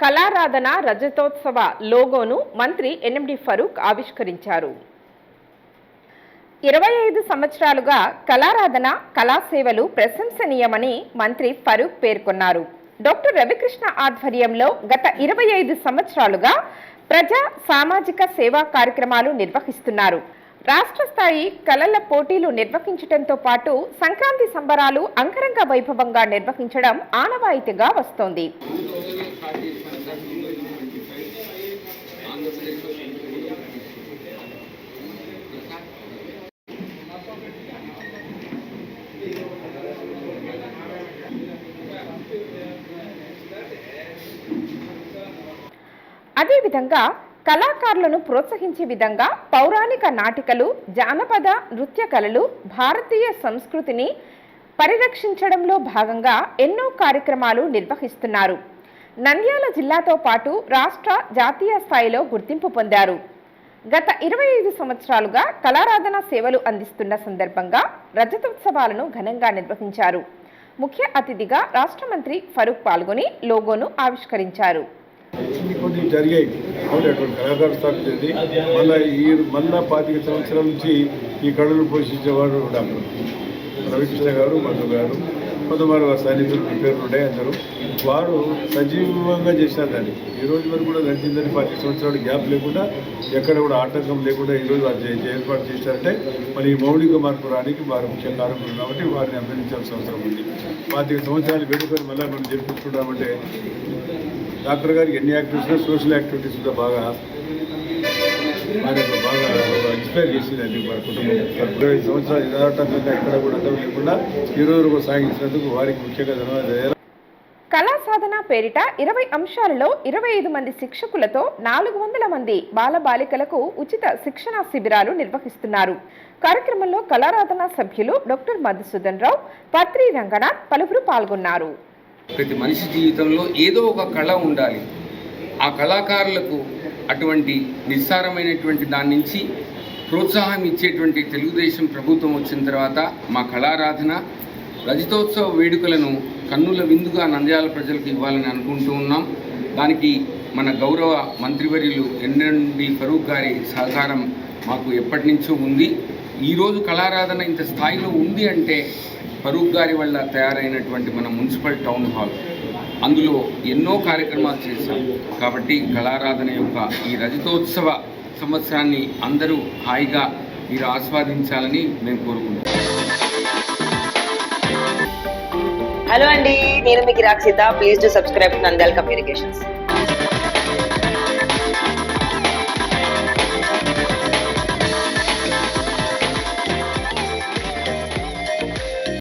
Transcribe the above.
కళారాధన రజతోత్సవ లోగోను మంత్రి ఎన్ఎండి ఫరూక్ ఆవిష్కరించారు. ఇరవై ఐదు సంవత్సరాలుగా కళారాధన కళాసేవలు ప్రశంసనీయమని మంత్రి ఫరూక్ పేర్కొన్నారు. డాక్టర్ రవికృష్ణ ఆధ్వర్యంలో గత ఇరవై ఐదు సంవత్సరాలుగా ప్రజా సామాజిక సేవా కార్యక్రమాలు నిర్వహిస్తున్నారు. రాష్ట్ర స్థాయి కళల పోటీలు నిర్వహించడంతో పాటు సంక్రాంతి సంబరాలు అంగరంగ వైభవంగా నిర్వహించడం ఆనవాయితీగా వస్తోంది. అదేవిధంగా కళాకారులను ప్రోత్సహించే విధంగా పౌరాణిక నాటికలు జానపద నృత్య కళలు భారతీయ సంస్కృతిని పరిరక్షించడంలో భాగంగా ఎన్నో కార్యక్రమాలు నిర్వహిస్తున్నారు. నంద్యాల జిల్లాతో పాటు రాష్ట్ర జాతీయ స్థాయిలో గుర్తింపు పొందారు. గత ఇరవై ఐదు సంవత్సరాలుగా కళారాధన సేవలు అందిస్తున్న సందర్భంగా రజతోత్సవాలను ఘనంగా నిర్వహించారు. ముఖ్య అతిథిగా రాష్ట్ర మంత్రి ఫరూక్ పాల్గొని లోగోను ఆవిష్కరించారు. కొన్ని కొన్ని జరిగాయి. కాబట్టి అటువంటి స్టార్ట్ స్థాపించింది. మళ్ళీ ఈ మళ్ళా పాతిక సంవత్సరాల నుంచి ఈ కళలు పోషించేవాడు డాక్టర్ రవికృష్ణ గారు మధు గారు కొంతమంది వారి సన్నిధులు పేర్లు ఉండే అందరూ. వారు సజీవంగా చేశారు దాన్ని. ఈ రోజు వరకు కూడా నడిచిందని పాతిక సంవత్సరాలు గ్యాప్ లేకుండా ఎక్కడ కూడా ఆటంకం లేకుండా ఈ రోజు వారు ఏర్పాటు చేశారంటే మరి ఈ మౌలిక మార్పు రానికి వారు ముఖ్య కారకులు కాబట్టి వారిని అభినందించాల్సిన అవసరం ఉంది. పాతిక సంవత్సరాలు వేడుకొని మళ్ళీ మనం జరుపుకుంటున్నామంటే డాక్టర్ గారికి ఎన్ని యాక్టివిటీస్ సోషల్ యాక్టివిటీస్ కూడా బాగా వారికి బాగా ఇన్స్పైర్ చేసింది అది మన కుటుంబం. ఇరవై సంవత్సరాలు యథార్థంగా ఎక్కడ కూడా అడ్డం లేకుండా ఈరోజు కూడా సాగించినందుకు వారికి ముఖ్యంగా ధన్యవాదాలు. కళా సాధన పేరిట ఇరవై అంశాలలో ఇరవై ఐదు మంది శిక్షకులతో నాలుగు వందల మంది బాలబాలికలకు ఉచిత శిక్షణా శిబిరాలు నిర్వహిస్తున్నారు. కార్యక్రమంలో కళారాధన సభ్యులు డాక్టర్ మధుసూదన్ రావు పత్రి రంగనాథ్ పలువురు పాల్గొన్నారు. ప్రతి మనిషి జీవితంలో ఏదో ఒక కళ ఉండాలి. ఆ కళాకారులకు అటువంటి నిస్సారమైనటువంటి దాని నుంచి ప్రోత్సాహం ఇచ్చేటువంటి తెలుగుదేశం ప్రభుత్వం వచ్చిన తర్వాత మా కళారాధన రజతోత్సవ వేడుకలను కన్నుల విందుగా నంద్యాల ప్రజలకు ఇవ్వాలని అనుకుంటూ ఉన్నాం. దానికి మన గౌరవ మంత్రివర్యులు ఎన్ఎండి ఫరూక్ గారి సహకారం మాకు ఎప్పటి నుంచో ఉంది ఈరోజు కళారాధన ఇంత స్థాయిలో ఉంది అంటే ఫరూక్ గారి వల్ల తయారైనటువంటి మన మున్సిపల్ టౌన్ హాల్ అందులో ఎన్నో కార్యక్రమాలు చేశాం. కాబట్టి కళారాధన యొక్క ఈ రజతోత్సవ సంవత్సరాన్ని అందరూ హాయిగా మీరు ఆస్వాదించాలని మేము కోరుకుంటాం హలో అండి నేను మీకు Rakshita please to subscribe Nandal communications